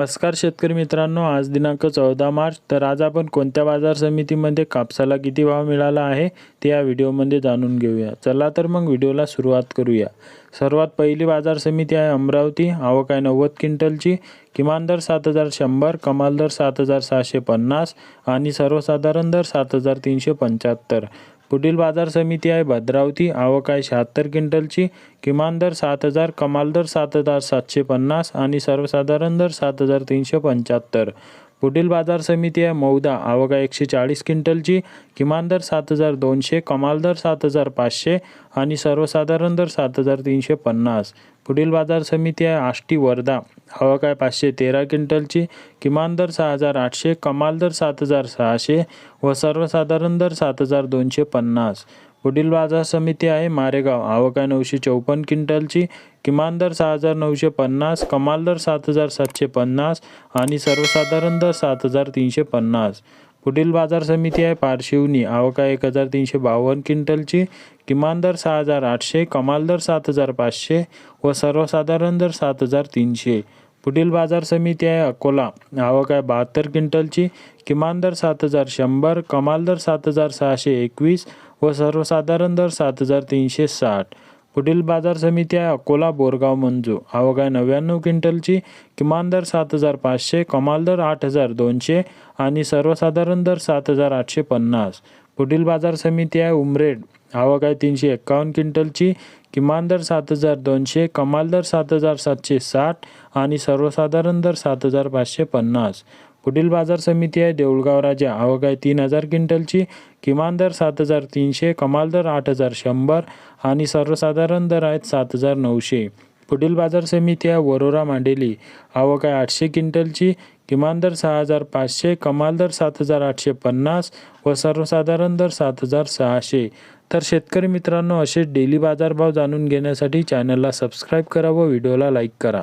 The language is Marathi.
नमस्कार शेतकरी मित्रांनो आज दिनांक चौदा मार्च. तर आज आपण कोणत्या बाजार समितीमध्ये कापसाला किती भाव मिळाला आहे ते या व्हिडिओमध्ये जाणून घेऊया. चला तर मग व्हिडिओला सुरुवात करूया. सर्वात पहिली बाजार समिती आहे अमरावती. आवक आहे नव्वद क्विंटलची. किमान दर सात हजार शंभर कमाल दर सात हजार सहाशे पन्नास आणि सर्वसाधारण दर सात हजार तीनशे पंच्याहत्तर. पुढील बाजार समिती आहे. भद्रावती आवक आहे शहात्तर क्विंटलची किमान दर सात हजार कमाल दर सात हजार सातशे पन्नास आणि सर्वसाधारण दर सात हजार तीनशे पंच्याहत्तर. पुढील बाजार समिती आहे. मौदा आवक एकशे चाळीस क्विंटलची. किमान दर सात हजार दोनशे कमाल दर सात हजार पाचशे आणि सर्वसाधारण दर सात हजार तीनशे पन्नास. पुढील बाजार समिती आहे आष्टी वर्धा. आवक आहे पाचशे तेरा क्विंटलची. किमान दर सहा हजार आठशे कमाल दर सात हजार सहाशे व सर्वसाधारण दर सात हजार दोनशे पन्नास. पुढील बाजार समिती आहे मारेगाव. आवक आहे नऊशे चौपन्न क्विंटलची किमान दर सहा हजार नऊशे पन्नास कमाल दर सात हजार सातशे पन्नास आणि सर्वसाधारण दर सात हजार तीनशे पन्नास. पुढील बाजार समिती आहे पारशिवनी. आवक आहे एक हजार तीनशे बावन्न क्विंटलची किमान दर सहा हजार आठशे कमाल दर सात हजार पाचशे व सर्वसाधारण दर सात हजार तीनशे. पुढील बाजार समिती आहे अकोला. आवक आहे बहात्तर क्विंटलची किमान दर सात हजार शंभर कमाल दर सात हजार सहाशे एकवीस व सर्वसाधारण दर सात हजार तीनशे साठ. पुढील बाजार समिती आहे अकोला बोरगाव मंजू. आवक आहे नव्याण्णव क्विंटलची. किमान दर सात हजार पाचशे कमाल दर आठ हजार दोनशे आणि सर्वसाधारण दर सात हजार आठशे पन्नास. पुढील बाजार समिती आहे उमरेड. आवक आहे तीनशे एक्कावन्न क्विंटलची. किमान दर सात हजार दोनशे कमाल दर सात हजार सातशे साठ आणि सर्वसाधारण दर सात हजार पाचशे पन्नास. पुढील बाजार समिती आहे. देऊळगाव राजा. आवक आहे तीन हजार क्विंटलची. किमान दर सात हजार तीनशे कमाल दर आठ हजार शंभर आणि सर्वसाधारण दर आहेत सात हजार नऊशे. पुढील बाजार समिती आहे वरोरा मांडेली. आवक आहे आठशे क्विंटलची. किमान दर सहा हजार पाचशे कमाल दर सात हजार आठशे पन्नास व सर्वसाधारण दर सात हजार सहाशे. तर शेतकरी मित्रांनो असे डेली बाजारभाव जाणून घेण्यासाठी चॅनलला सबस्क्राईब करा व व्हिडिओला लाईक करा.